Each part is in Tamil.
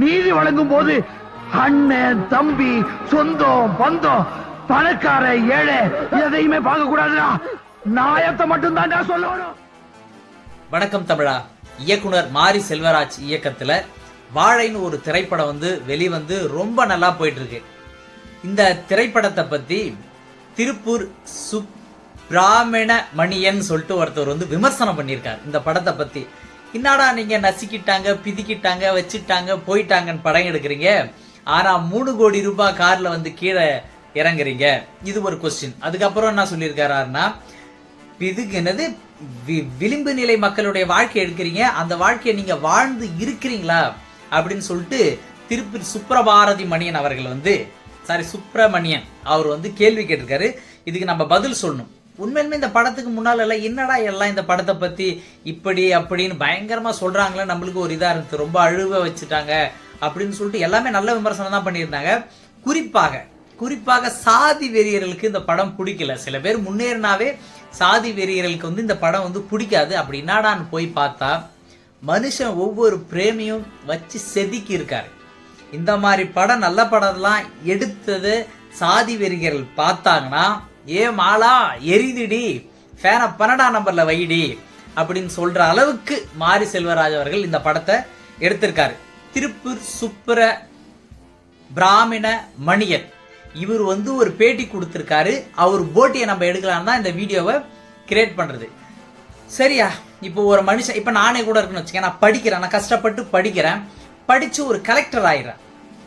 நீதி வழங்கும் போது அண்ணன் தம்பி சொந்தம் பந்தம் பணக்கார ஏழை எதையுமே பார்க்க கூடாதுடா. நாயத்தை மட்டும் தான்டா சொல்லணும். வணக்கம் தமிழா. இயக்குனர் மாரி செல்வராஜ் இயக்கத்துல வாழைன்னு ஒரு திரைப்படம் வந்து வெளிவந்து ரொம்ப நல்லா போயிட்டு இருக்கு இந்த திரைப்படத்தை பத்தி திருப்பூர் சுப்ராமண மணியன் சொல்லிட்டு ஒருத்தர் வந்து விமர்சனம் பண்ணியிருக்கார். இந்த படத்தை பத்தி என்னடா நீங்க நசுக்கிட்டாங்க பிதிக்கிட்டாங்க வச்சுட்டாங்க போயிட்டாங்கன்னு படம் எடுக்கிறீங்க? ஆனா மூணு கோடி ரூபாய் கார்ல வந்து கீழே இறங்குறீங்க? இது ஒரு கொஸ்டின் அதுக்கப்புறம் என்ன சொல்லியிருக்காருன்னா இதுக்கு என்னது வி- விளிம்பு நிலை மக்களுடைய வாழ்க்கை எடுக்கிறீங்க. அந்த வாழ்க்கையை நீங்க வாழ்ந்து இருக்கிறீங்களா? அப்படின்னு சொல்லிட்டு திருப்பதி சுப்ரபாரதி மணியன் அவர்கள் வந்து சாரி சுப்பிரமணியன் அவர் வந்து கேள்வி கேட்டிருக்காரு. இதுக்கு நம்ம பதில் சொல்லணும். உண்மையிலுமே இந்த படத்துக்கு முன்னால் எல்லாம் என்னடா எல்லாம் இந்த படத்தை பற்றி இப்படி அப்படின்னு பயங்கரமாக சொல்கிறாங்களே நம்மளுக்கு ஒரு இதாக இருந்துச்சு. ரொம்ப அழுவ வச்சுட்டாங்க அப்படின்னு சொல்லிட்டு எல்லாமே நல்ல விமர்சனம் தான் பண்ணியிருந்தாங்க. குறிப்பாக குறிப்பாக சாதி வெறியர்களுக்கு இந்த படம் பிடிக்கல. சில பேர் முன்னேறினாவே சாதி வெறியர்களுக்கு வந்து இந்த படம் வந்து பிடிக்காது. அப்படி என்னடான்னு போய் பார்த்தா மனுஷன் ஒவ்வொரு பிரேமியும் வச்சு செதுக்கி இருக்காரு இந்த மாதிரி படம் நல்ல படம்லாம் எடுத்தது சாதி வெறியர்கள் பார்த்தாங்கன்னா ஏ மாலா எரிதுடி ஃபேனை பன்னெண்டா நம்பரில் வைடி அப்படின்னு சொல்கிற அளவுக்கு மாரி செல்வராஜ் அவர்கள் இந்த படத்தை எடுத்திருக்காரு. திருப்பூர் சுப்பிர பிராமண மணியன். இவர் வந்து ஒரு பேட்டி கொடுத்துருக்காரு. அவர் போட்டியை நம்ம எடுக்கலான்னு தான் இந்த வீடியோவை கிரியேட் பண்ணுறது சரியா? இப்போ ஒரு மனுஷன் இப்போ நானே கூட இருக்குன்னு வச்சுக்கேன் நான் படிக்கிறேன். நான் கஷ்டப்பட்டு படிக்கிறேன். படித்து ஒரு கலெக்டர் ஆயிடுறேன்.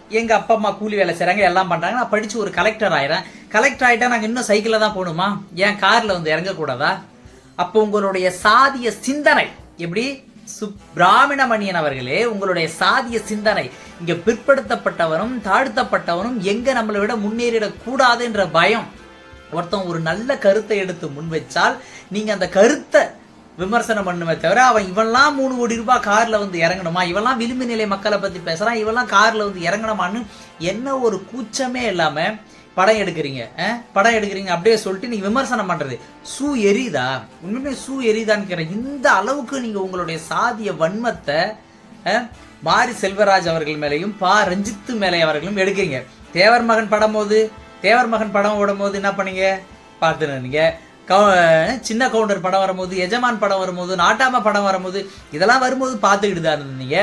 எங்க அப்பா அம்மா கூலி வேலை செய்கிறாங்க எல்லாம் பண்றாங்க. நான் படிச்சு ஒரு கலெக்டர் ஆகிறேன் கலெக்டர் ஆயிட்டா நாங்க இன்னும் சைக்கிள்ல தான் போகணுமா? ஏன் கார்ல வந்து இறங்கக்கூடாதா? அப்போ உங்களுடைய சாதிய சிந்தனை எப்படி? சுப்பிராமண மணியன் அவர்களே உங்களுடைய சாதிய சிந்தனை இங்க பிற்படுத்தப்பட்டவனும் தாழ்த்தப்பட்டவனும் எங்க நம்மளை விட முன்னேறிடக் கூடாதுன்ற பயம். ஒருத்தன் ஒரு நல்ல கருத்தை எடுத்து முன் வச்சால் நீங்க அந்த கருத்தை விமர்சனம் பண்ணுமே தவிர அவன் இவன்லாம் மூணு கோடி ரூபாய் காரில் வந்து இறங்கணுமா? இவன்லாம் விளிம்பு நிலை மக்களை பற்றி பேசுகிறான் இவெல்லாம் காரில் வந்து இறங்கணுமான்னு என்ன ஒரு கூச்சமே இல்லாமல் படம் எடுக்கிறீங்க படம் எடுக்கிறீங்க அப்படியே சொல்லிட்டு நீங்கள் விமர்சனம் பண்ணுறது சூ எரியுதா? உண்மையுமே சூ எரியுதான்னு இந்த அளவுக்கு நீங்கள் உங்களுடைய சாதிய வன்மத்தை மாரி செல்வராஜ் அவர்கள் மேலேயும் பா. ரஞ்சித்து மேலே அவர்களும் எடுக்கிறீங்க. தேவர் மகன் படம் போது தேவர் மகன் படம் ஓடும் போது என்ன பண்ணீங்க? பார்த்து சின்ன கவுண்டர் படம் வரும்போது எஜமான் படம் வரும்போது நாட்டாம படம் வரும்போது இதெல்லாம் வரும்போது பார்த்துக்கிட்டு தான் இருந்தீங்க.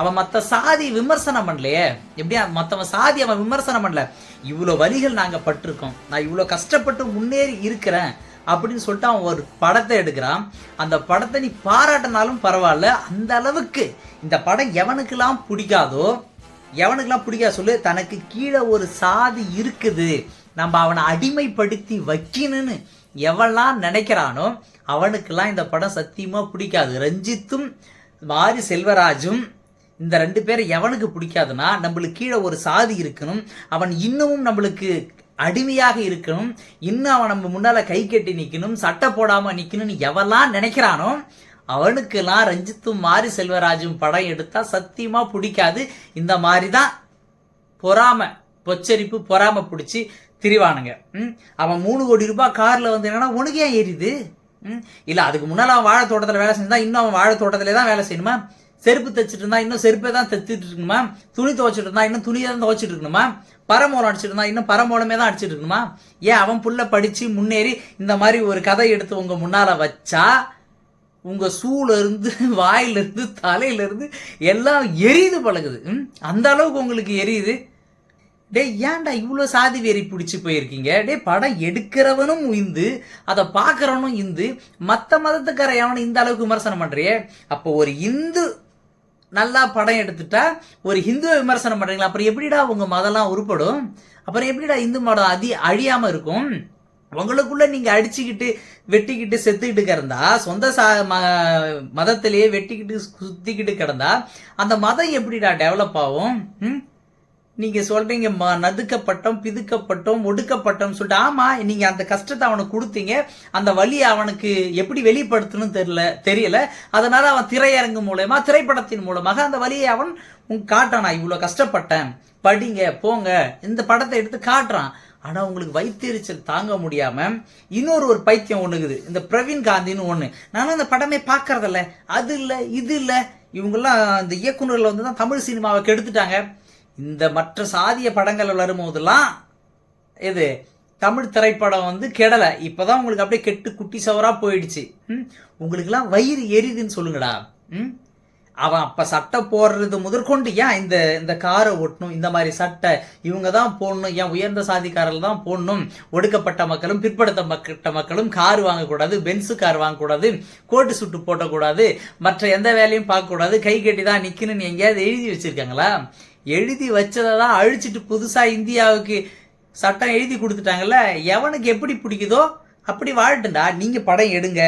அவன் மற்ற சாதி விமர்சனம் பண்ணலையே. எப்படியா மற்றவன் சாதி அவன் விமர்சனம் பண்ணல. இவ்வளோ வழிகள் நாங்கள் பட்டிருக்கோம். நான் இவ்வளோ கஷ்டப்பட்டு முன்னேறி இருக்கிறேன் அப்படின்னு சொல்லிட்டு அவன் ஒரு படத்தை எடுக்கிறான். அந்த படத்தை நீ பாராட்டினாலும் பரவாயில்ல. அந்த அளவுக்கு இந்த படம் எவனுக்கெல்லாம் பிடிக்காதோ எவனுக்கெல்லாம் பிடிக்காத சொல்லு தனக்கு கீழே ஒரு சாதி இருக்குது. நம்ம அவனை அடிமைப்படுத்தி வைக்கணும்னு எவெல்லாம் நினைக்கிறானோ அவனுக்கெல்லாம் இந்த படம் சத்தியமாக பிடிக்காது. ரஞ்சித்தும் மாரி செல்வராஜும் இந்த ரெண்டு பேரை எவனுக்கு பிடிக்காதுன்னா நம்மளுக்கு கீழே ஒரு சாதி இருக்கணும் அவன் இன்னமும் நம்மளுக்கு அடிமையாக இருக்கணும் இன்னும் அவன் நம்ம முன்னால் கை கட்டி நிற்கணும் சட்டை போடாமல் நிற்கணும்னு எவெல்லாம் நினைக்கிறானோ அவனுக்கெல்லாம் ரஞ்சித்தும் மாரி செல்வராஜும் படம் எடுத்தால் சத்தியமாக பிடிக்காது. இந்த மாதிரி தான் பொறாமை. பொச்சரிப்பு பொறாம பிடிச்சி திரிவானுங்க. அவன் மூணு கோடி ரூபாய் காரில் வந்து என்னன்னா உனக்கு ஏன் எரியுது இல்லை அதுக்கு முன்னால் அவன் வாழை தோட்டத்தில் வேலை செஞ்சா இன்னும் அவன் வாழை தோட்டத்திலே தான் வேலை செய்யணுமா? செருப்பு தைச்சிட்டு இருந்தா இன்னும் செருப்பை தான் தைச்சிட்டு இருக்கணுமா? துணி துவைச்சிட்டு இருந்தா இன்னும் துணியை தான் துவைச்சிட்டு இருக்கணுமா? பரமோலம் அடிச்சிட்டு இருந்தா இன்னும் பரமோலமே தான் அடிச்சிட்டு இருக்கணுமா? ஏன் அவன் புள்ள படிச்சு முன்னேறி இந்த மாதிரி ஒரு கதை எடுத்து உங்க முன்னால வச்சா உங்க சூல இருந்து வாயில எல்லாம் எரியுது பழகுது. ம்? அந்த அளவுக்கு உங்களுக்கு எரியுது. டேய் ஏன்டா இவ்வளோ சாதி வெறி பிடிச்சி போயிருக்கீங்க? டே படம் எடுக்கிறவனும் இந்து அதை பார்க்குறவனும் இந்து மற்ற மதத்துக்கார எவனும் இந்த அளவுக்கு விமர்சனம் பண்ணுறியே அப்போ ஒரு இந்து நல்லா படம் எடுத்துட்டா ஒரு ஹிந்துவை விமர்சனம் பண்ணுறீங்களா அப்புறம் எப்படிடா உங்கள் மதம்லாம் உருப்படும்? அப்புறம் எப்படிடா இந்து மதம் அதி அழியாமல் இருக்கும்? உங்களுக்குள்ள நீங்க அடிச்சுக்கிட்டு வெட்டிக்கிட்டு செத்துக்கிட்டு கிடந்தா சொந்த சா ம- மதத்திலேயே வெட்டிக்கிட்டு சுத்திக்கிட்டு கிடந்தா அந்த மதம் எப்படிடா டெவலப் ஆகும்? ம்? நீங்க சொல்றீங்கம்மா ம- நதுக்கப்பட்டோம் பிதுக்கப்பட்டோம் ஒடுக்கப்பட்டோம் சொல்லிட்டு. ஆமா நீங்க அந்த கஷ்டத்தை அவனுக்கு கொடுத்தீங்க. அந்த வழியை அவனுக்கு எப்படி வெளிப்படுத்தணும் தெரியல தெரியல. அதனால அவன் திரையரங்கு மூலயமா திரைப்படத்தின் மூலமாக அந்த வழியை அவன் உங்க காட்டான் நான் இவ்வளவு கஷ்டப்பட்டேன். படிங்க போங்க. இந்த படத்தை எடுத்து காட்டுறான். ஆனா உங்களுக்கு வயிற்றெரிச்சல் தாங்க முடியாம இன்னொரு ஒரு பைத்தியம் ஒண்ணுக்குது இந்த பிரவீன் காந்தின்னு ஒண்ணு. நானும் அந்த படமே பார்க்கறதில்ல. அது இல்ல இது இல்ல. இவங்கெல்லாம் இந்த இயக்குனர்கள் வந்து தான் தமிழ் சினிமாவை கெடுத்துட்டாங்க. இந்த மற்ற சாதிய படங்கள் வரும்போதெல்லாம் இது தமிழ் திரைப்படம் வந்து கெடலை. இப்போதான் உங்களுக்கு அப்படியே கெட்டு குட்டி சவரா போயிடுச்சு. ம்? உங்களுக்கெல்லாம் வயிறு எரியுதுன்னு சொல்லுங்கடா. ம்? அவன் அப்போ சட்டை போடுறது முதற்கொண்டு ஏன் இந்த இந்த காரை ஓட்டணும்? இந்த மாதிரி சட்டை இவங்க தான் போடணும். ஏன் உயர்ந்த சாதிக்காரர்கள் தான் போடணும்? ஒடுக்கப்பட்ட மக்களும் பிற்படுத்தப்பட்ட மக்களும் கார் வாங்கக்கூடாது பென்ஸு கார் வாங்கக்கூடாது கோட்டு சுட்டு போட்டக்கூடாது மற்ற எந்த வேலையும் பார்க்கக்கூடாது கை கட்டி தான் நிற்கணும்னு எங்கேயாவது எழுதி வச்சுருக்காங்களா? எழுதி வச்சதை தான் அழிச்சிட்டு புதுசாக இந்தியாவுக்கு சட்டம் எழுதி கொடுத்துட்டாங்கல்ல எவனுக்கு எப்படி பிடிக்குதோ அப்படி வாழட்டுண்டா நீங்கள் படம் எடுங்க.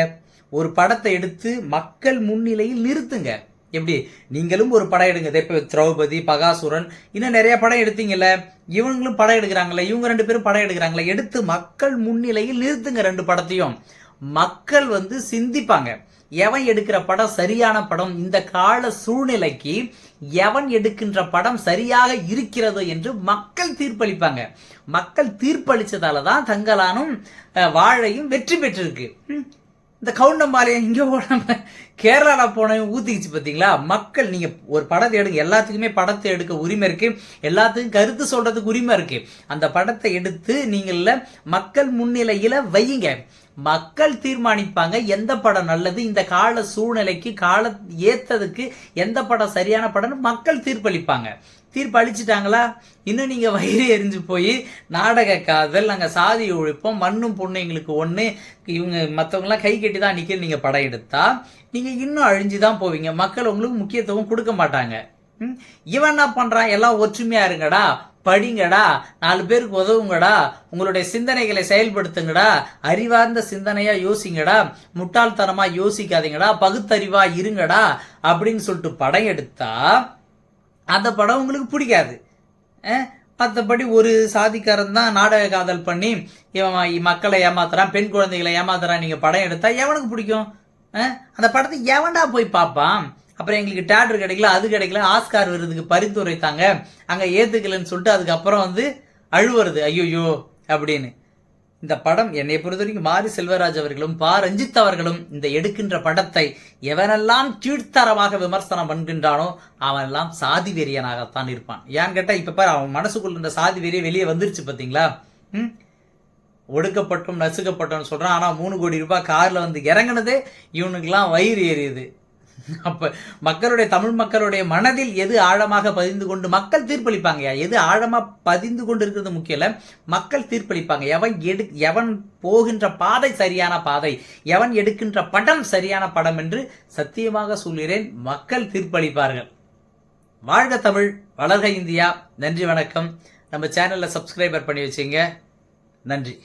ஒரு படத்தை எடுத்து மக்கள் முன்னிலையில் நிறுத்துங்க. எப்படி? நீங்களும் ஒரு படம் எடுங்க. இப்போ திரௌபதி பகாசுரன் இன்னும் நிறைய படம் எடுத்தீங்கல்ல. இவங்களும் படம் எடுக்கிறாங்களே இவங்க ரெண்டு பேரும் படம் எடுக்கிறாங்களே எடுத்து மக்கள் முன்னிலையில் நிறுத்துங்க ரெண்டு படத்தையும். மக்கள் வந்து சிந்திப்பாங்க. எவன் எடுக்கிற படம் சரியான படம்? இந்த கால சூழ்நிலைக்கு எவன் எடுக்கின்ற படம் சரியாக இருக்கிறது என்று மக்கள் தீர்ப்பளிப்பாங்க. மக்கள் தீர்ப்பளிச்சதால தான் தங்கலானும் வாழையும் வெற்றி பெற்றிருக்கு. இந்த கவுண்டம்பாளையம் இங்கே போடாம கேரளாவில் போனவன் ஊத்திக்கிச்சு பார்த்தீங்களா மக்கள் நீங்கள் ஒரு படத்தை எடுங்க. எல்லாத்துக்குமே படத்தை எடுக்க உரிமை இருக்குது எல்லாத்துக்கும் கருத்து சொல்கிறதுக்கு உரிமை இருக்குது அந்த படத்தை எடுத்து நீங்கள மக்கள் முன்னிலையில் வையுங்க. மக்கள் தீர்மானிப்பாங்க. எந்த படம் நல்லது? இந்த கால சூழ்நிலைக்கு கால ஏத்ததுக்கு எந்த படம் சரியான படம்னு மக்கள் தீர்ப்பளிப்பாங்க. தீர்ப்பு அழிச்சிட்டாங்களா இன்னும் நீங்கள் வயிறு எரிஞ்சு போய் நாடக காதல் நாங்கள் சாதி ஒழிப்போம் மண்ணும் பொண்ணு எங்களுக்கு ஒன்று இவங்க மற்றவங்களாம் கை கட்டி தான் நிற்கிற நீங்கள் படம் எடுத்தா நீங்கள் இன்னும் அழிஞ்சு தான் போவீங்க. மக்கள் உங்களுக்கு முக்கியத்துவம் கொடுக்க மாட்டாங்க. ம்? இவன் என்ன பண்ணுறான் எல்லாம் ஒற்றுமையாக இருங்கடா படிங்கடா நாலு பேருக்கு உதவுங்கடா உங்களுடைய சிந்தனைகளை செயல்படுத்துங்கடா அறிவார்ந்த சிந்தனையா யோசிங்கடா முட்டாள்தனமா யோசிக்காதீங்கடா பகுத்தறிவா இருங்கடா அப்படின்னு சொல்லிட்டு படம் எடுத்தா அந்த படம் உங்களுக்கு பிடிக்காது. மற்றபடி ஒரு சாதிக்காரன் தான் நாடக காதல் பண்ணி இவன் மக்களை ஏமாத்துறான் பெண் குழந்தைகளை ஏமாத்துறான் நீங்கள் படம் எடுத்தால் எவனுக்கு பிடிக்கும்? அந்த படத்தை எவன்டா போய் பார்ப்பான்? அப்புறம் எங்களுக்கு டேட்டர் கிடைக்கல அது கிடைக்கல ஆஸ்கார் விருதுக்கு பரிந்துரைத்தாங்க. அங்கே ஏற்றுக்கலன்னு சொல்லிட்டு அதுக்கப்புறம் வந்து அழுவுறது ஐயோயோ அப்படின்னு. இந்த படம் என்னை பொறுத்த வரைக்கும் மாரி செல்வராஜ் அவர்களும் பா. ரஞ்சித் அவர்களும் இந்த எடுக்கின்ற படத்தை எவனெல்லாம் கீழ்த்தரமாக விமர்சனம் பண்ணுகின்றானோ அவனெல்லாம் சாதி வெறியனாகத்தான் இருப்பான். ஏன்னு கேட்டால் இப்போ பாரு அவன் மனசுக்குள்ள இருந்த சாதி வெறிய வெளியே வந்துருச்சு பார்த்தீங்களா ம்? ஒடுக்கப்பட்டும் நசுக்கப்பட்டோம்னு சொல்கிறான் ஆனால் மூணு கோடி ரூபாய் காரில் வந்து இறங்குனதே இவனுக்கெல்லாம் வயிறு ஏறியது அப்ப மக்களுடைய தமிழ் மக்களுடைய மனதில் எது ஆழமாக பதிந்து கொண்டு மக்கள் தீர்ப்பளிப்பாங்க எது ஆழமா பதிந்து கொண்டு இருக்கிறது முக்கியம் இல்லை. மக்கள் தீர்ப்பளிப்பாங்க. எவன் எடு எவன் போகின்ற பாதை சரியான பாதை எவன் எடுக்கின்ற படம் சரியான படம் என்று சத்தியமாக சொல்கிறேன். மக்கள் தீர்ப்பளிப்பார்கள். வாழ்க தமிழ் வளர்க இந்தியா. நன்றி வணக்கம். நம்ம சேனலில் சப்ஸ்கிரைபர் பண்ணி வச்சுங்க. நன்றி.